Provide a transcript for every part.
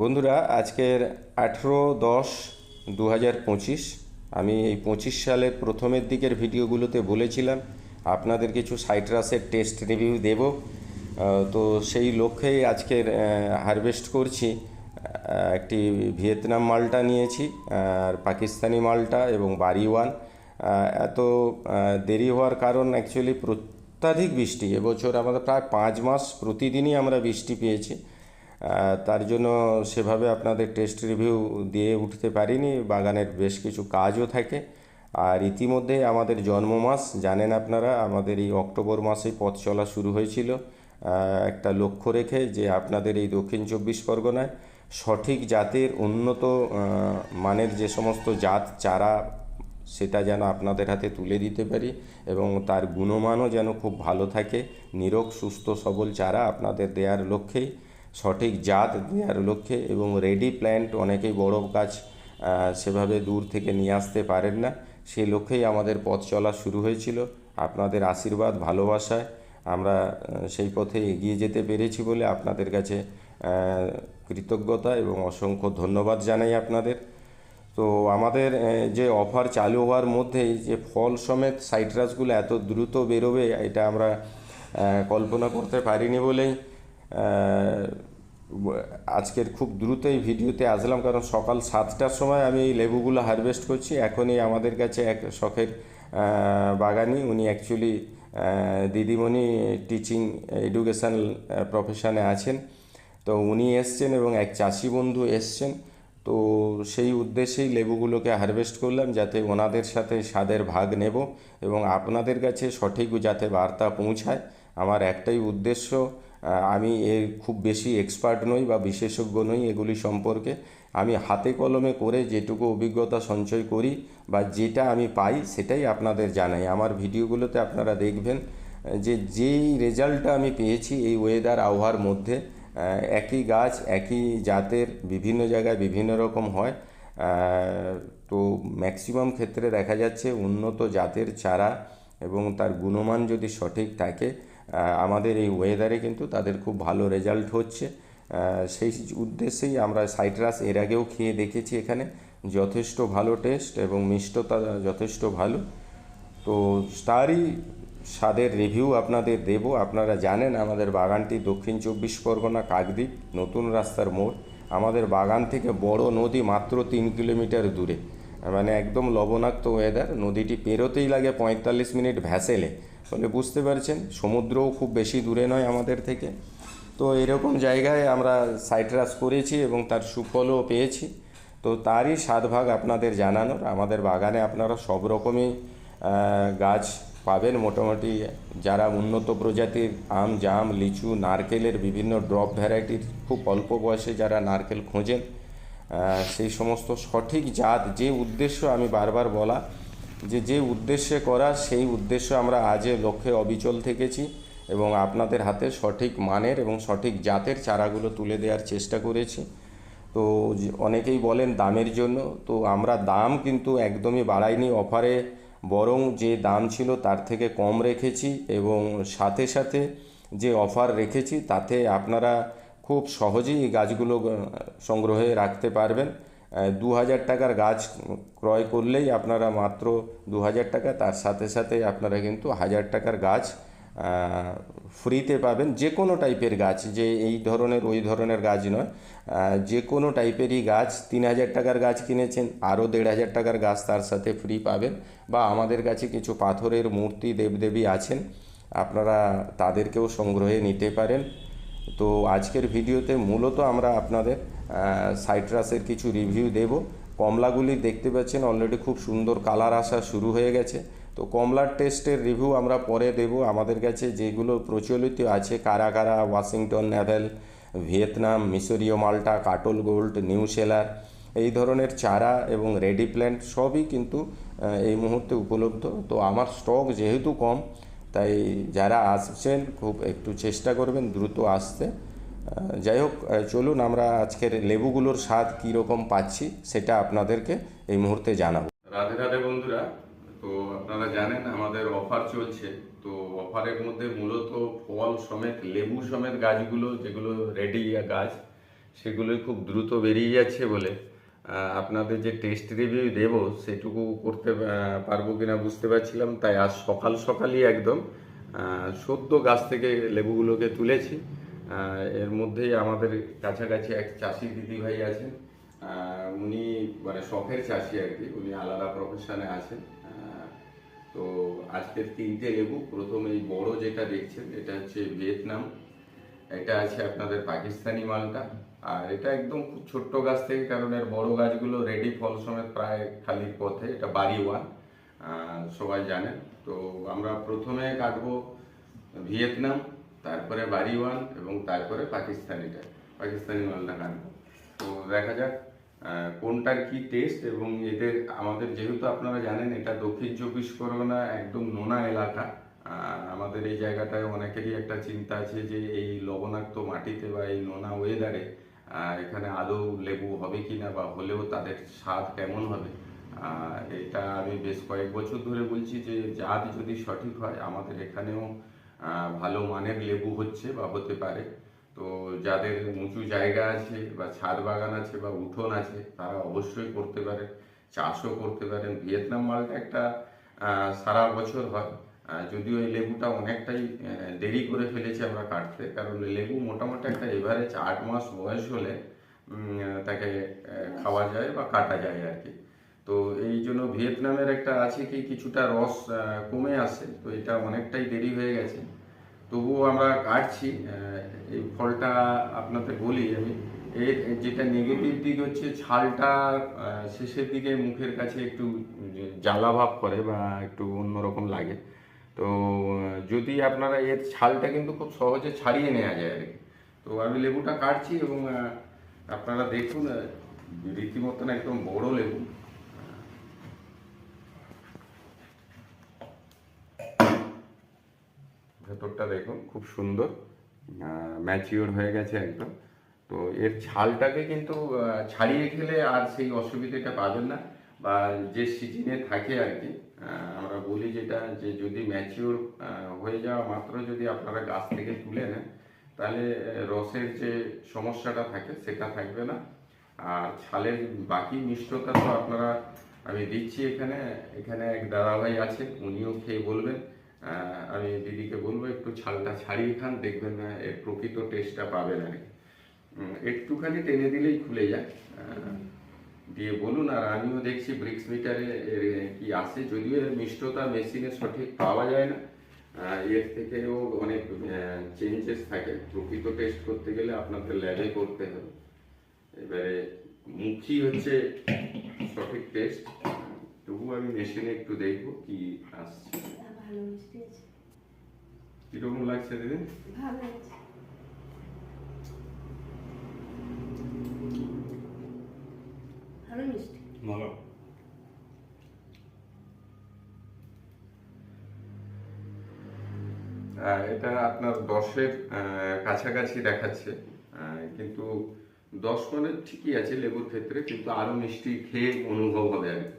বন্ধুরা, আজকের আঠেরো দশ দু পঁচিশ, আমি এই পঁচিশ সালের প্রথমের দিকের ভিডিওগুলোতে বলেছিলাম, আপনাদের কিছু সাইট্রাসের টেস্ট রিভিউ দেব। তো সেই লক্ষ্যেই আজকের হারভেস্ট করছি। একটি ভিয়েতনাম মালটা নিয়েছি, আর পাকিস্তানি মালটা এবং বাড়ি ওয়ান এত দেরি হওয়ার কারণ অ্যাকচুয়ালি অত্যাধিক বৃষ্টি। এবছর আমাদের প্রায় পাঁচ মাস প্রতিদিনই আমরা বৃষ্টি পেয়েছি। তার জন্য সেভাবে আপনাদের টেস্ট রিভিউ দিয়ে উঠতে পারিনি। বাগানের বেশ কিছু কাজও থাকে। আর ইতিমধ্যে আমাদের জন্ম মাস জানেন আপনারা, আমাদের এই অক্টোবর মাসেই পথ চলা শুরু হয়েছিল। একটা লক্ষ্য রেখে যে আপনাদের এই দক্ষিণ চব্বিশ পরগনায় সঠিক জাতের উন্নত মানের যে সমস্ত জাত, চারা, সেটা যেন আপনাদের হাতে তুলে দিতে পারি এবং তার গুণমানও যেন খুব ভালো থাকে। নিরোগ, সুস্থ, সবল চারা আপনাদের দেওয়ার লক্ষ্যেই সঠিক জাত দেওয়ার লক্ষ্যে এবং রেডি প্ল্যান্ট অনেকেই বড় গাছ সেভাবে দূর থেকে নিয়ে আসতে পারেন না। সেই লক্ষ্যেই আমাদের পথ চলা শুরু হয়েছিল। আপনাদের আশীর্বাদ, ভালোবাসায় আমরা সেই পথে এগিয়ে যেতে পেরেছি বলে আপনাদের কাছে কৃতজ্ঞতা এবং অসংখ্য ধন্যবাদ জানাই আপনাদের। তো আমাদের যে অফার চালু হওয়ার মধ্যেই যে ফল সমেত সাইট্রাসগুলো এত দ্রুত বেরোবে, এটা আমরা কল্পনা করতে পারিনি বলেই আজকের খুব দ্রুত এই ভিডিওতে আসলাম, কারণ সকাল সাতটার সময় আমি এই লেবুগুলো হারভেস্ট করছি। এখনই আমাদের কাছে এক শখের বাগানি। উনি অ্যাকচুয়ালি দিদিমণি টিচিং এডুকেশান প্রফেশনে আছেন। তো উনি এসছেন এবং এক চাষি বন্ধু এসছেন। তো সেই উদ্দেশ্যেই লেবুগুলোকে হারভেস্ট করলাম, যাতে ওনাদের সাথে স্বাদের ভাগ নেব এবং আপনাদের কাছে সঠিক যাতে বার্তা পৌঁছায়। আমার একটাই উদ্দেশ্য আমি এর খুব বেশি এক্সপার্ট নই বা বিশেষজ্ঞ নই এগুলি সম্পর্কে। আমি হাতে কলমে করে যেটুকু অভিজ্ঞতা সঞ্চয় করি বা যেটা আমি পাই সেটাই আপনাদের জানাই। আমার ভিডিওগুলোতে আপনারা দেখবেন যে যেই রেজাল্টটা আমি পেয়েছি এই ওয়েদার আবহাওয়ার মধ্যে একই গাছ, একই জাতের, বিভিন্ন জায়গায় বিভিন্ন রকম হয়। তো ম্যাক্সিমাম ক্ষেত্রে দেখা যাচ্ছে উন্নত জাতের চারা এবং তার গুণমান যদি সঠিক থাকে আমাদের এই ওয়েদারে কিন্তু তাদের খুব ভালো রেজাল্ট হচ্ছে। সেই উদ্দেশ্যেই আমরা সাইট্রাস এর আগেও খেয়ে দেখেছি এখানে। যথেষ্ট ভালো টেস্ট এবং মিষ্টতা যথেষ্ট ভালো। তো তারই স্বাদের রিভিউ আপনাদের দেব। আপনারা জানেন আমাদের বাগানটি দক্ষিণ চব্বিশ পরগনা কাকদ্বীপ, নতুন রাস্তার মোড়। আমাদের বাগান থেকে বড় নদী মাত্র তিন কিলোমিটার দূরে। মানে একদম লবণাক্ত ওয়েদার নদীটি পেরোতেই লাগে পঁয়তাল্লিশ মিনিট ভ্যাসেলে। ফলে বুঝতে পারছেন, সমুদ্রও খুব বেশি দূরে নয় আমাদের থেকে। তো এরকম জায়গায় আমরা সাইট্রাস করেছি এবং তার সুফলও পেয়েছি। তো তারই সাত ভাগ আপনাদের জানানোর, আমাদের বাগানে আপনারা সব রকমই গাছ পাবেন। মোটামুটি যারা উন্নত প্রজাতির আম, জাম, লিচু, নারকেলের বিভিন্ন ড্রপ ভ্যারাইটির খুব অল্প বয়সে যারা নারকেল খোঁজেন সেই সমস্ত সঠিক জাত, যে উদ্দেশ্য আমি বারবার বলা, যে যে উদ্দেশ্যে করা, সেই উদ্দেশ্য আমরা আজে লক্ষ্যে অবিচল থেকেছি এবং আপনাদের হাতে সঠিক মানের এবং সঠিক জাতের চারাগুলো তুলে দেওয়ার চেষ্টা করেছি। তো অনেকেই বলেন দামের জন্য, তো আমরা দাম কিন্তু একদমই বাড়াইনি অফারে, বরং যে দাম ছিল তার থেকে কম রেখেছি এবং সাথে সাথে যে অফার রেখেছি, তাতে আপনারা খুব সহজেই এই গাছগুলো সংগ্রহে রাখতে পারবেন। দু হাজার টাকার গাছ ক্রয় করলেই আপনারা মাত্র দু হাজার টাকা, তার সাথে সাথে আপনারা কিন্তু হাজার টাকার গাছ ফ্রিতে পাবেন। যে কোনো টাইপের গাছ, যে এই ধরনের, ওই ধরনের গাছ নয়। যে কোনো টাইপেরই গাছ তিন হাজার টাকার গাছ কিনেছেন, আরও দেড় হাজার টাকার গাছ তার সাথে ফ্রি পাবেন। বা আমাদের কাছে কিছু পাথরের মূর্তি, দেবদেবী আছেন, আপনারা তাদেরকেও সংগ্রহে নিতে পারেন। তো আজকের ভিডিওতে মূলত আমরা আপনাদের সাইট্রাসের কিছু রিভিউ দেব। কমলাগুলি দেখতে পাচ্ছেন অলরেডি খুব সুন্দর কালার আসা শুরু হয়ে গেছে। তো কমলার টেস্টের রিভিউ আমরা পরে দেব। আমাদের কাছে যেগুলো প্রচলিত আছে কারা কারা ওয়াশিংটন ন্যাভেল, ভিয়েতনাম মিশরীয় মাল্টা, কাটল গোল্ড, নিউ সেলার, এই ধরনের চারা এবং রেডি প্ল্যান্ট সবই কিন্তু এই মুহূর্তে উপলব্ধ। তো আমার স্টক যেহেতু কম তাই যারা আসছেন খুব একটু চেষ্টা করবেন, দ্রুত আসতে। যাই হোক চলুন আমরা আজকের লেবুগুলোর স্বাদ কীরকম পাচ্ছি সেটা আপনাদেরকে এই মুহূর্তে জানাব। রাধে রাধে বন্ধুরা, তো আপনারা জানেন আমাদের অফার চলছে। তো অফারের মধ্যে মূলত ফল সমেত, লেবু সমেত গাছগুলো, যেগুলো রেডি গাছ, সেগুলোই খুব দ্রুত বেরিয়ে যাচ্ছে বলে আপনাদের যে টেস্ট রিভিউ দেব, সেটুকু করতে পারব কিনা বুঝতে পারছিলাম, তাই আজ সকাল সকালই একদম সদ্য গাছ থেকে লেবুগুলোকে তুলেছি। এর মধ্যেই আমাদের কাছাকাছি এক চাষি দিদি ভাই আছেন উনি মানে শখের চাষি আর কি, উনি আলাদা প্রফেশনে আছেন। তো আজকের তিনটে লেবু, প্রথম এই বড় যেটা দেখছেন, এটা হচ্ছে ভিয়েতনাম। এটা আছে আপনাদের পাকিস্তানি মালটা। আর এটা একদম খুব ছোট্ট গাছ থেকে, কারণ এর বড় গাছগুলো রেডি ফল সমেত প্রায় খালির পথে, এটা বাড়ি ওয়ান সবাই জানেন তো আমরা প্রথমে কাটবো ভিয়েতনাম, তারপরে বাড়ি ওয়ান এবং তারপরে পাকিস্তানিটা, পাকিস্তানি মালটা কাটবো। তো দেখা যাক কোনটার কি টেস্ট এবং এদের, আমাদের যেহেতু আপনারা জানেন, এটা দক্ষিণ চব্বিশ পরগনা একদম নোনা এলাকা আমাদের এই জায়গাটায় অনেকেরই একটা চিন্তা আছে যে এই লবণাক্ত মাটিতে বা এই নোনা ওয়েদারে এখানে আদৌ লেবু হবে কি না বা হলেও তাদের স্বাদ কেমন হবে এটা আমি বেশ কয়েক বছর ধরে বলছি যে জাত যদি সঠিক হয়, আমাদের এখানেও ভালো মানের লেবু হচ্ছে বা হতে পারে। তো যাদের উঁচু জায়গা আছে বা ছাদ বাগান আছে বা উঠোন আছে, তারা অবশ্যই করতে পারেন চাষও করতে পারেন। ভিয়েতনাম মালটা একটা সারা বছর হয়। যদিও এই লেবুটা অনেকটাই দেরি করে ফেলেছি আমরা কাটতে, কারণ লেবু মোটামুটি একটা এভারেজ আট মাস বয়স হলে তাকে খাওয়া যায় বা কাটা যায় আর কি। তো এই জন্য ভিয়েতনামের একটা আছে কি, কিছুটা রস কমে আসে, তো এটা অনেকটাই দেরি হয়ে গেছে। তবুও আমরা কাটছি এই ফলটা আপনাদের বলি আমি। এর এর যেটা নেগেটিভ দিক হচ্ছে ছালটা শেষের দিকে মুখের কাছে একটু জ্বালা ভাব করে বা একটু অন্যরকম লাগে। তো, যদি আপনারা এর ছালটা কিন্তু খুব সহজে ছাড়িয়ে নেওয়া যায় আর কি। তো আমি লেবুটা কাটছি এবং আপনারা দেখুন রীতিমতন একদম বড় লেবু। ভেতরটা দেখুন, খুব সুন্দর ম্যাচিওর হয়ে গেছে একদম। তো এর ছালটাকে কিন্তু ছাড়িয়ে খেলে আর সেই অসুবিধাটা পাবেন না, বা যে সিজনে থাকে আর কি বলি যেটা, যে যদি ম্যাচিওর হয়ে যাওয়া মাত্র যদি আপনারা গাছ থেকে তুলে নেন, তাহলে রসের যে সমস্যাটা থাকে সেটা থাকবে না। আর ছালের বাকি মিষ্টতা তো আপনারা, আমি দিচ্ছি এখানে এখানে এক দাদাভাই আছে, উনিও খেয়ে বলবেন। আমি দিদিকে বলব, একটু ছালটা ছাড়িয়ে খান, দেখবেন না এর প্রকৃত টেস্টটা পাবেন আর একটুখানি টেনে দিলেই খুলে যায়। দিয়ে বলুন আর আমিও দেখছি ব্রিক্স মিটারে কি আসে যদিও এর মিষ্টতা মেশিনে সঠিক পাওয়া যায় না। এর থেকেও অনেক চেঞ্জেস থাকে। প্রকৃত টেস্ট করতে গেলে আপনাদের ল্যাবে করতে হবে। এবারে মুখী হচ্ছে সঠিক টেস্ট তবু আমি মেশিনে একটু দেখব কি আসছে। কীরকম লাগছে দিদি? ভালো আছে ভালো মিষ্টি। ভালো। এটা আপনার দশের কাছাকাছি দেখাচ্ছে। আহ, কিন্তু দশ মানে ঠিকই আছে লেবুর ক্ষেত্রে কিন্তু আরও মিষ্টি খেয়ে অনুভব হবে আর কি।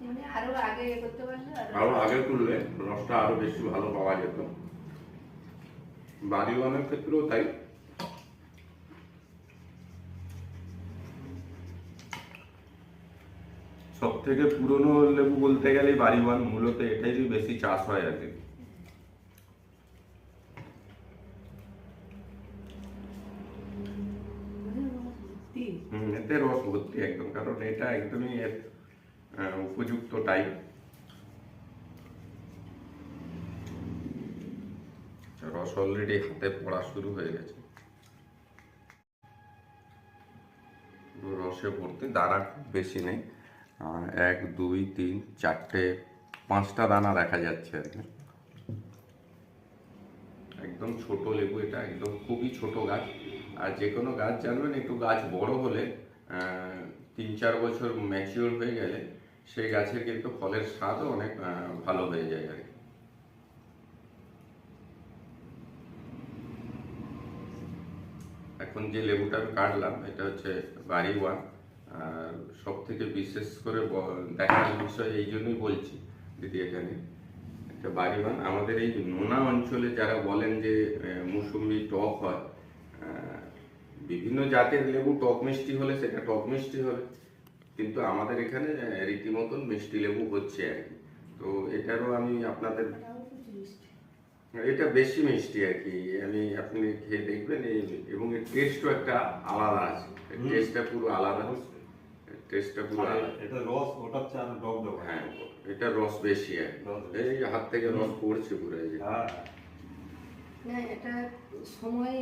মানে আরও আগে করতে পারলে আরও আরও আগে তুললে রসটা আরও বেশি ভালো পাওয়া যেত। বাড়ি বানানোর ক্ষেত্রেও তাই। সব থেকে পুরনো লেবু বলতে গেলে বাড়িওয়ান মূলত এটাই বেশি চাষ হয় আর কি। এতে রস ভর্তি একদম কারণ এটা একদমই এর আহ, উপযুক্ত টাইম রস অলরেডি হাতে পড়া শুরু হয়ে গেছে। রসে ভর্তি, দানা খুব বেশি নেই। এক, দুই, তিন, চারটে, পাঁচটা দানা দেখা যাচ্ছে আর কি। একদম ছোট লেবু এটা, একদম খুবই ছোট গাছ। আর যে কোনো গাছ জানবেন, একটু গাছ বড় হলে তিন, চার বছর ম্যাচিওর হয়ে গেলে, সেই গাছের কিন্তু ফলের স্বাদও অনেক ভালো হয়ে যায় আর কি। এখন যে লেবুটা আমি কাটলাম, এটা হচ্ছে বাড়ি ওয়ান। আর সব থেকে বিশেষ করে দেখার বিষয় এই জন্যই বলছি দিদি এখানে। এটা বাড়িবান আমাদের এই নোনা অঞ্চলে যারা বলেন যে মুসম্বি টক হয় বিভিন্ন জাতের লেবু টক মিষ্টি হলে সেটা টক মিষ্টি হবে। কিন্তু আমাদের এখানে রীতিমতন মিষ্টি লেবু হচ্ছে আর কি। তো এটারও আমি আপনাদের এটা বেশি মিষ্টি আর কি। আমি আপনি খেয়ে দেখবেন এই- এবং এর টেস্টও একটা আলাদা আছে। টেস্টটা পুরো আলাদা। টেস্টটা পুরো এটা রস ওটা হচ্ছে আর ডগ ডগ হ্যাঁ। এটা রস বেশি আর এই হাত থেকে রস পড়ছে পুরো এই যে। হ্যাঁ না এটা সময়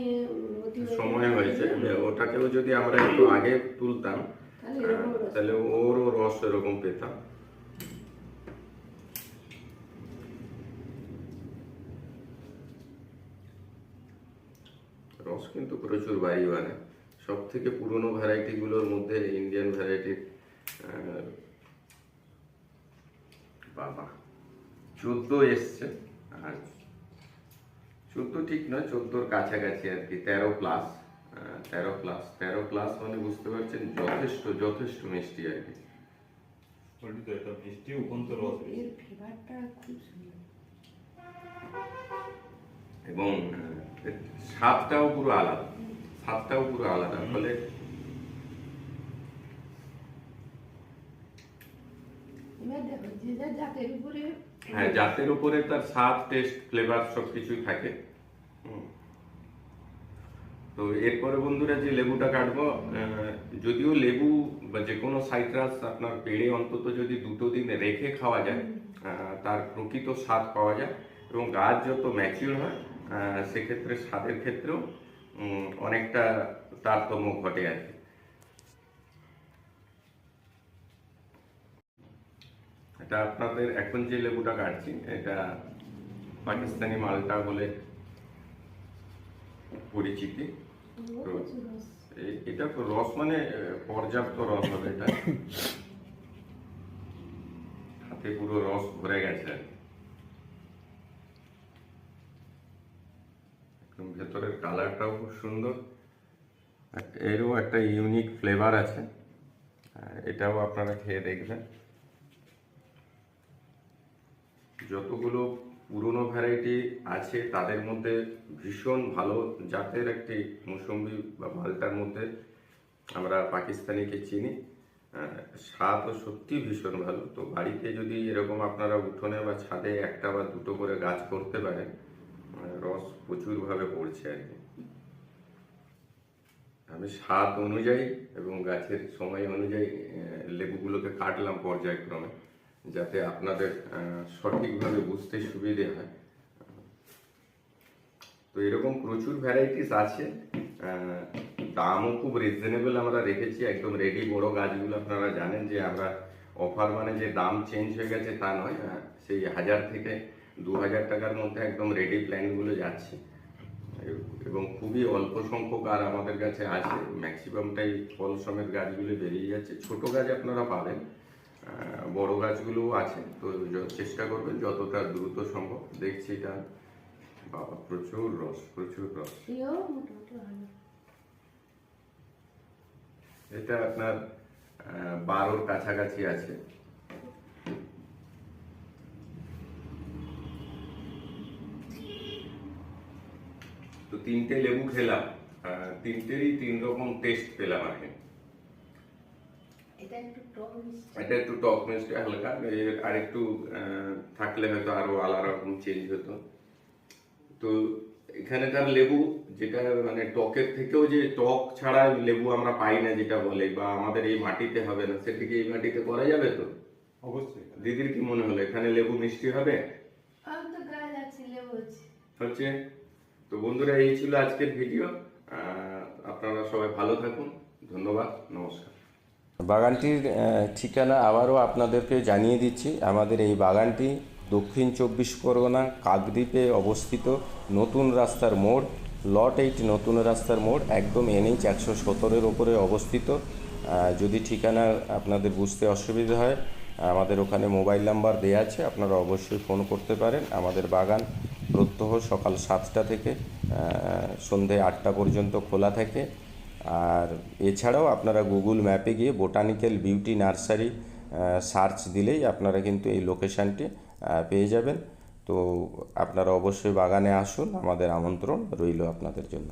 সময় হয়েছে। ওটাকেও যদি আমরা একটু আগে তুলতাম। তাহলে ওরও রস এরকম পেতাম। রস কিন্তু প্রচুর বাড়ি বানে সব থেকে পুরনো ভ্যারাইটিগুলোর মধ্যে ইন্ডিয়ান ভ্যারাইটির বাবা। চোদ্দ এসছে আর চোদ্দ ঠিক নয় চোদ্দোর কাছাকাছি আর কি তেরো প্লাস তেরো প্লাস তেরো প্লাস মানে বুঝতে পারছেন যথেষ্ট যথেষ্ট মিষ্টি আর কি। মিষ্টি উপন্ত রস এর ফ্লেভারটা খুব সুন্দর। এবং স্বাদটাও পুরো আলাদা। স্বাদটাও পুরো আলাদা ফলে হ্যাঁ জাতের উপরে তার স্বাদ টেস্ট ফ্লেভার সব কিছুই থাকে তো এরপরে বন্ধুরা যে লেবুটা কাটবো যদিও লেবু বা যে কোনো সাইট্রাস আপনার পেড়ে অন্তত যদি দুটো দিন রেখে খাওয়া যায় তার প্রকৃত স্বাদ পাওয়া যায় এবং গাছ যত ম্যাচিউর হয় সেক্ষেত্রে স্বাদের ক্ষেত্রেও অনেকটা তারতম্য ঘটে আর কি। এটা আপনাদের এখন যে লেবুটা কাটছি, এটা পাকিস্তানি মালটা বলে পরিচিতি। এটা তো রস মানে পর্যাপ্ত রস হবে এটা। হাতে পুরো রস ভরে গেছে আর কি। ভেতরের কালারটাও খুব সুন্দর। এরও একটা ইউনিক ফ্লেভার আছে। এটাও আপনারা খেয়ে দেখবেন। যতগুলো পুরনো ভ্যারাইটি আছে, তাদের মধ্যে ভীষণ ভালো জাতের একটি মৌসুম্বি বা মালটার মধ্যে আমরা পাকিস্তানিকে চিনি। স্বাদ সত্যি ভীষণ ভালো। তো বাড়িতে যদি এরকম আপনারা উঠোনে বা ছাদে একটা বা দুটো করে গাছ করতে পারেন রস প্রচুরভাবে পড়ছে আর কি। আমি স্বাদ অনুযায়ী এবং গাছের সময় অনুযায়ী লেবুগুলোকে কাটলাম পর্যায়ক্রমে যাতে আপনাদের সঠিকভাবে বুঝতে সুবিধে হয়। তো এরকম প্রচুর ভ্যারাইটিস আছে দামও খুব রিজনেবল আমরা রেখেছি। একদম রেডি বড় গাছগুলো আপনারা জানেন যে আমরা অফার মানে যে দাম চেঞ্জ হয়ে গেছে তা নয় সেই হাজার থেকে দু হাজার টাকার মধ্যে একদম রেডি প্ল্যানগুলো যাচ্ছে। এবং খুবই অল্প সংখ্যক আর আমাদের কাছে আছে। ম্যাক্সিমামটাই ফল সমেত গাছগুলো বেরিয়ে যাচ্ছে। ছোট গাছ আপনারা পাবেন বড় গাছগুলোও আছে। তো চেষ্টা করবেন যতটা দ্রুত সম্ভব। দেখছি এটা বাবা প্রচুর রস প্রচুর রস। এটা আপনার বারোর কাছাকাছি আছে। তিনটে লেবু খেলাম তিনটেরই তিন রকম টেস্ট পেলাম আর কি। এটা একটু টক মিষ্টি। এটা একটু টক মিষ্টি হালকা আর একটু থাকলে হয়তো আরও আলাদা রকম চেঞ্জ হতো। তো এখানকার লেবু যেটা মানে টকের থেকেও যে টক ছাড়া লেবু আমরা পাই না যেটা বলে বা আমাদের এই মাটিতে হবে না সেটা কি এই মাটিতে করা যাবে তো? অবশ্যই। দিদির কি মনে হলো এখানে লেবু মিষ্টি হবে? আমি তো গাছ আছে লেবু আছে। হচ্ছে? তো বন্ধুরা, এই ছিল আজকের ভিডিও। আপনারা সবাই ভালো থাকুন। ধন্যবাদ, নমস্কার। বাগানটির ঠিকানা আবারও আপনাদেরকে জানিয়ে দিচ্ছি। আমাদের এই বাগানটি দক্ষিণ চব্বিশ পরগনা, কাকদ্বীপে অবস্থিত নতুন রাস্তার মোড়, লট এইট নতুন রাস্তার মোড়, একদম এনএইচ একশো সতেরোর ওপরে অবস্থিত। যদি ঠিকানা আপনাদের বুঝতে অসুবিধা হয়, আমাদের ওখানে মোবাইল নাম্বার দেওয়া আছে, আপনারা অবশ্যই ফোন করতে পারেন। আমাদের বাগান প্রত্যহ সকাল সাতটা থেকে সন্ধে আটটা পর্যন্ত খোলা থাকে। আর এছাড়াও আপনারা গুগল ম্যাপে গিয়ে বোটানিক্যাল বিউটি নার্সারি সার্চ দিলেই আপনারা কিন্তু এই লোকেশানটি পেয়ে যাবেন। তো আপনারা অবশ্যই বাগানে আসুন, আমাদের আমন্ত্রণ রইল আপনাদের জন্য।